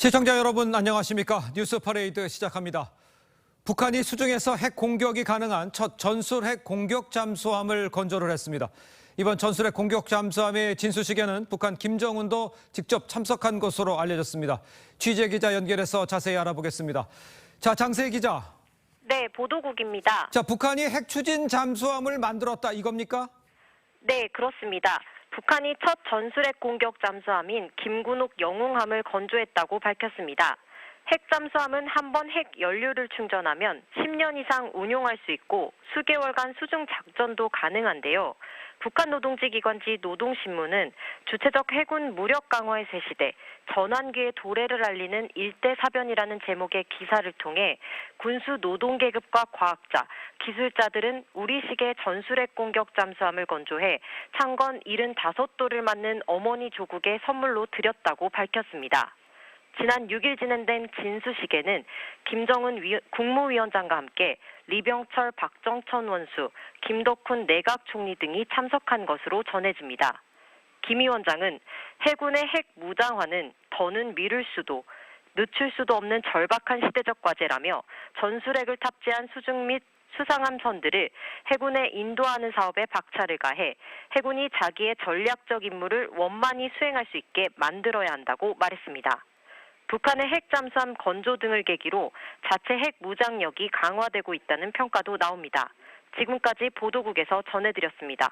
시청자 여러분 안녕하십니까? 뉴스 퍼레이드 시작합니다. 북한이 수중에서 핵 공격이 가능한 첫 전술 핵 공격 잠수함을 건조를 했습니다. 이번 전술 핵 공격 잠수함의 진수식에는 북한 김정은도 직접 참석한 것으로 알려졌습니다. 취재 기자 연결해서 자세히 알아보겠습니다. 자, 장세 기자. 네, 보도국입니다. 자, 북한이 핵 추진 잠수함을 만들었다 이겁니까? 네, 그렇습니다. 북한이 첫 전술핵 공격 잠수함인 김군옥 영웅함을 건조했다고 밝혔습니다. 핵 잠수함은 한 번 핵 연료를 충전하면 10년 이상 운용할 수 있고 수개월간 수중 작전도 가능한데요. 북한 노동지 기관지 노동신문은 주체적 해군 무력 강화의 새 시대 전환기의 도래를 알리는 일대 사변이라는 제목의 기사를 통해 군수 노동 계급과 과학자, 기술자들은 우리식의 전술핵 공격 잠수함을 건조해 창건 75도를 맞는 어머니 조국에 선물로 드렸다고 밝혔습니다. 지난 6일 진행된 진수식에는 김정은 위- 국무위원장과 함께 리병철 박정천 원수, 김덕훈 내각 총리 등이 참석한 것으로 전해집니다. 김 위원장은 해군의 핵 무장화는 더는 미룰 수도 늦출 수도 없는 절박한 시대적 과제라며 전술핵을 탑재한 수중 및 수상함 선들을 해군에 인도하는 사업에 박차를 가해 해군이 자기의 전략적 임무를 원만히 수행할 수 있게 만들어야 한다고 말했습니다. 북한의 핵 잠수함 건조 등을 계기로 자체 핵 무장력이 강화되고 있다는 평가도 나옵니다. 지금까지 보도국에서 전해드렸습니다.